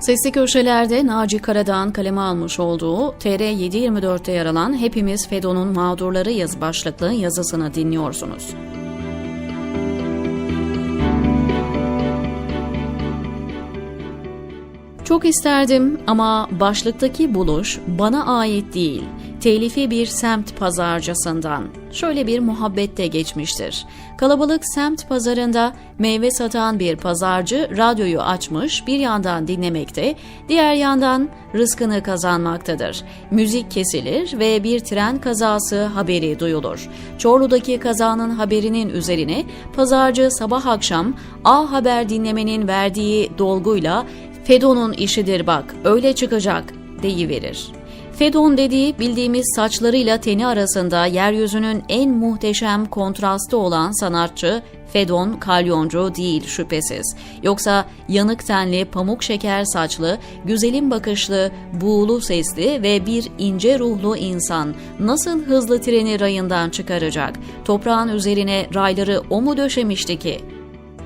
Sesli Köşeler'de Naci Karadağ'ın kaleme almış olduğu TR724'te yer alan Hepimiz Fedon'un Mağdurları yazı başlıklı yazısını dinliyorsunuz. Çok isterdim ama başlıktaki buluş bana ait değil. Telifi bir semt pazarcısından. Şöyle bir muhabbette geçmiştir. Kalabalık semt pazarında meyve satan bir pazarcı radyoyu açmış bir yandan dinlemekte, diğer yandan rızkını kazanmaktadır. Müzik kesilir ve bir tren kazası haberi duyulur. Çorlu'daki kazanın haberinin üzerine pazarcı sabah akşam A Haber dinlemenin verdiği dolguyla Fedon'un işidir bak, öyle çıkacak deyiverir. Fedon dediği bildiğimiz saçlarıyla teni arasında yeryüzünün en muhteşem kontrastı olan sanatçı Fedon Kalyoncu değil şüphesiz. Yoksa yanık tenli, pamuk şeker saçlı, güzelim bakışlı, buğulu sesli ve bir ince ruhlu insan nasıl hızlı treni rayından çıkaracak? Toprağın üzerine rayları o mu döşemişti ki?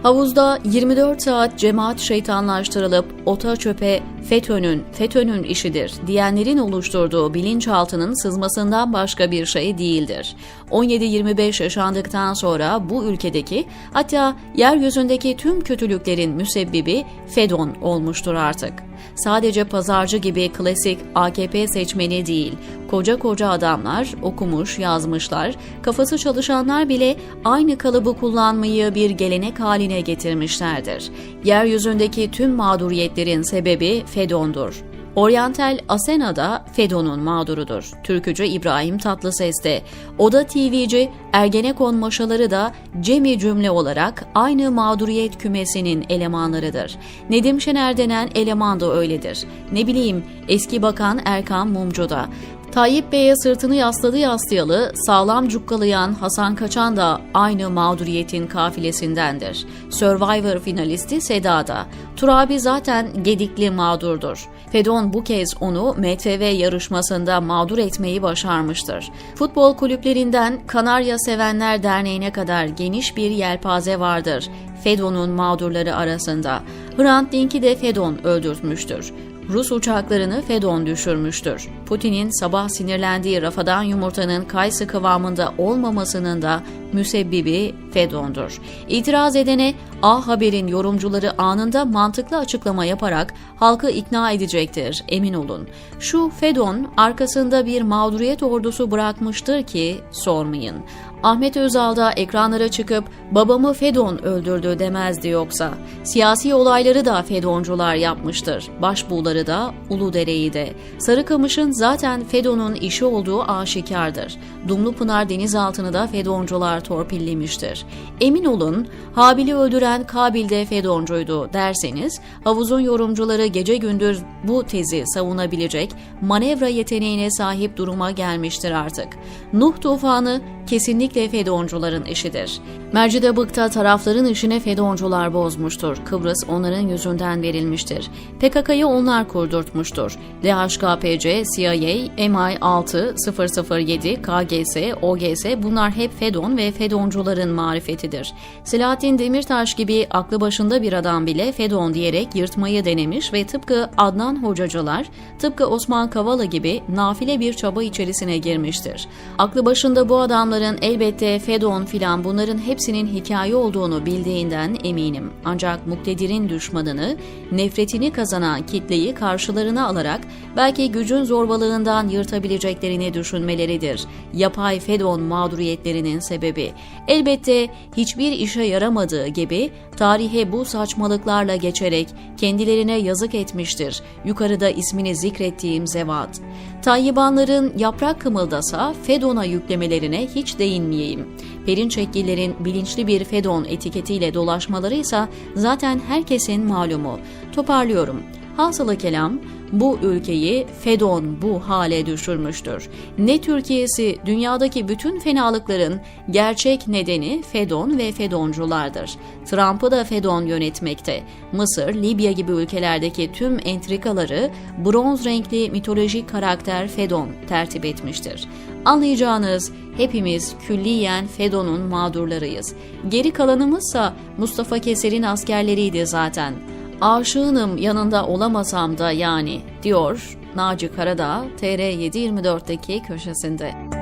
Havuzda 24 saat cemaat şeytanlaştırılıp ota çöpe FETÖ'nün, FETÖ'nün işidir diyenlerin oluşturduğu bilinçaltının sızmasından başka bir şey değildir. 17-25 yaşandıktan sonra bu ülkedeki hatta yeryüzündeki tüm kötülüklerin müsebbibi FEDON olmuştur artık. Sadece pazarcı gibi klasik AKP seçmeni değil, koca koca adamlar, okumuş, yazmışlar, kafası çalışanlar bile aynı kalıbı kullanmayı bir gelenek haline getirmişlerdir. Yeryüzündeki tüm mağduriyetlerin sebebi Fedon'dur. Oriental Asena da Fedon'un mağdurudur. Türkücü İbrahim Tatlıses de, Oda TV'ci Ergenekon maşaları da cemi cümle olarak aynı mağduriyet kümesinin elemanlarıdır. Nedim Şener denen eleman da öyledir. Ne bileyim eski bakan Erkan Mumcu da. Tayyip Bey'e sırtını yasladı yaslayalı, sağlam cukkalayan Hasan Kaçan da aynı mağduriyetin kafilesindendir. Survivor finalisti Seda da. Turabi zaten gedikli mağdurdur. Fedon bu kez onu MTV yarışmasında mağdur etmeyi başarmıştır. Futbol kulüplerinden Kanarya Sevenler Derneği'ne kadar geniş bir yelpaze vardır. Fedon'un mağdurları arasında. Hrant Dink'i de Fedon öldürtmüştür. Rus uçaklarını Fedon düşürmüştür. Putin'in sabah sinirlendiği rafadan yumurtanın kayısı kıvamında olmamasının da müsebbibi Fedon'dur. İtiraz edene A Haber'in yorumcuları anında mantıklı açıklama yaparak halkı ikna edecektir, emin olun. Şu Fedon arkasında bir mağduriyet ordusu bırakmıştır ki sormayın. Ahmet Özal da ekranlara çıkıp babamı Fedon öldürdü demezdi yoksa. Siyasi olayları da Fedoncular yapmıştır. Başbuğları da Uludere'yi de. Sarıkamış'ın zaten Fedon'un işi olduğu aşikardır. Dumlupınar denizaltını da Fedoncular torpillemiştir. Emin olun Habil'i öldüren Kabil de Fedoncuydu derseniz havuzun yorumcuları gece gündüz bu tezi savunabilecek manevra yeteneğine sahip duruma gelmiştir artık. Nuh tufanı kesinlikle Fedoncuların işidir. Mercidabık'ta tarafların işine Fedoncular bozmuştur. Kıbrıs onların yüzünden verilmiştir. PKK'yı onlar kurdurtmuştur. DHKPC, CIA, MI6, 007, KGS, OGS bunlar hep Fedon ve Fedoncuların marifetidir. Selahattin Demirtaş gibi aklı başında bir adam bile Fedon diyerek yırtmayı denemiş ve tıpkı Adnan Hocacılar, tıpkı Osman Kavala gibi nafile bir çaba içerisine girmiştir. Aklı başında bu adamların elbette Fedon filan bunların hepsinin hikaye olduğunu bildiğinden eminim. Ancak muktedirin düşmanını, nefretini kazanan kitleyi karşılarına alarak belki gücün zorbalığından yırtabileceklerini düşünmeleridir. Yapay Fedon mağduriyetlerinin sebebi. Elbette hiçbir işe yaramadığı gibi tarihe bu saçmalıklarla geçerek kendilerine yazık etmiştir. Yukarıda ismini zikrettiğim zevat. Tayyibanların yaprak kımıldasa Fedon'a yüklemelerine hiç değinmeyeyim. Perinçeklilerin bilinçli bir Fedon etiketiyle dolaşmaları ise zaten herkesin malumu. Toparlıyorum. Hasılı kelam, bu ülkeyi Fedon bu hale düşürmüştür. Ne Türkiye'si dünyadaki bütün fenalıkların gerçek nedeni Fedon ve Fedonculardır. Trump'ı da Fedon yönetmekte. Mısır, Libya gibi ülkelerdeki tüm entrikaları bronz renkli mitolojik karakter Fedon tertip etmiştir. Anlayacağınız hepimiz külliyen Fedon'un mağdurlarıyız. Geri kalanımızsa Mustafa Keser'in askerleriydi zaten. Aşığınım yanında olamasam da yani diyor Naci Karadağ TR724'deki köşesinde.